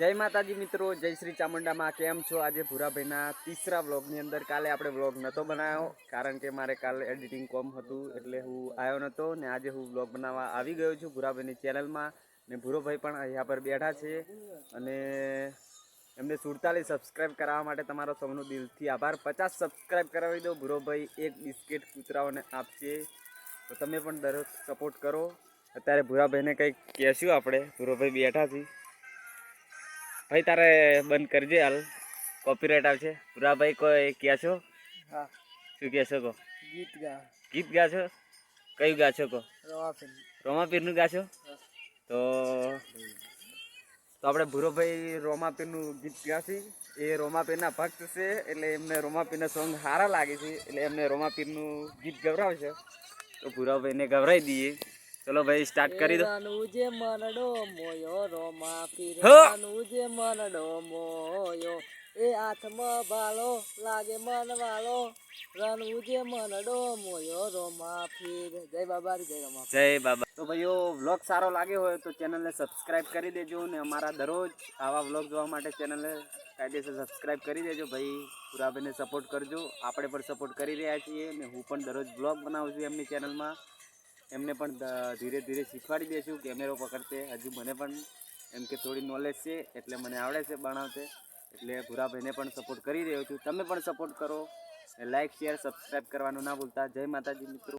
જય માતાજી મિત્રો, જય શ્રી ચામુંડામાં કેમ છો? આજે ભૂરાભાઈના તીસરા વ્લોગની અંદર કાલે આપણે વ્લોગ નહોતો બનાવ્યો, કારણ કે મારે કાલે એડિટિંગ કોમ હતું, એટલે હું આવ્યો નહોતો ને આજે હું વ્લોગ બનાવવા આવી ગયો છું ભૂરાભાઈની ચેનલમાં ને ભૂરોભાઈ પણ અહીંયા પર બેઠા છે અને એમને સુડતાલીસ સબસ્ક્રાઈબ કરાવવા માટે તમારો સૌનો દિલથી આભાર. પચાસ સબસ્ક્રાઈબ કરાવી દો, ભૂરોભાઈ એક બિસ્કિટ કૂતરાઓને આપશે. તો તમે પણ દરરોજ સપોર્ટ કરો. અત્યારે ભૂરાભાઈને કંઈક કહેશું આપણે, ભૂરોભાઈ બેઠા છીએ ભાઈ તારે બંધ કરજે હાલ. કોપીરાઇટ આવશે. ભૂરાભાઈ કોઈ કહે છો? હા. શું કહેશો કહો? ગીત ગા. ગીત ગા છો? કયું ગા છો કહો? રોમાપીર. રોમાપીરનું ગા છો? તો તો આપણે ભૂરોભાઈ રોમાપીરનું ગીત ગાશી. એ રોમાપીરના ભક્ત છે એટલે એમને રોમાપીરના સોંગ સારા લાગે છે એટલે એમને રોમાપીરનું ગીત ગવરાવશે તો ભૂરાભાઈને ગવરાવી દઈએ. ચલો ભાઈ સ્ટાર્ટ કરી દો. જે મનડો મોયો રોમા હો! પીરવાનું જે મનડો મોયો. એ હાથમાં ભાલો લાગે મન વાલો રણવું જે મનડો મોયો રોમા પીર જય બાબા જય રમા જય બાબા. તો ભાઈઓ વ્લોગ સારો લાગ્યો હોય તો ચેનલને સબસ્ક્રાઇબ કરી દેજો ને અમારા દરરોજ આવા વ્લોગ જોવા માટે ચેનલને કાયદેસર સબસ્ક્રાઇબ કરી દેજો ભાઈ. પુરાભાઈને સપોર્ટ કરજો. આપણે પણ સપોર્ટ કરી રહ્યા છીએ ને હું પણ દરરોજ વ્લોગ બનાવું છું એમની ચેનલમાં એમને પણ ધીરે ધીરે શીખવાડી દઈશું. કેમેરો પકડતે. હજુ મને પણ એમ કે થોડી નોલેજ છે, એટલે મને આવડે છે બનાવતે એટલે ભૂરાભાઈને પણ સપોર્ટ કરી રહ્યો છું. તમે પણ સપોર્ટ કરો. લાઇક શેર સબસ્ક્રાઈબ કરવાનું ના ભૂલતા. જય માતાજી, મિત્રો.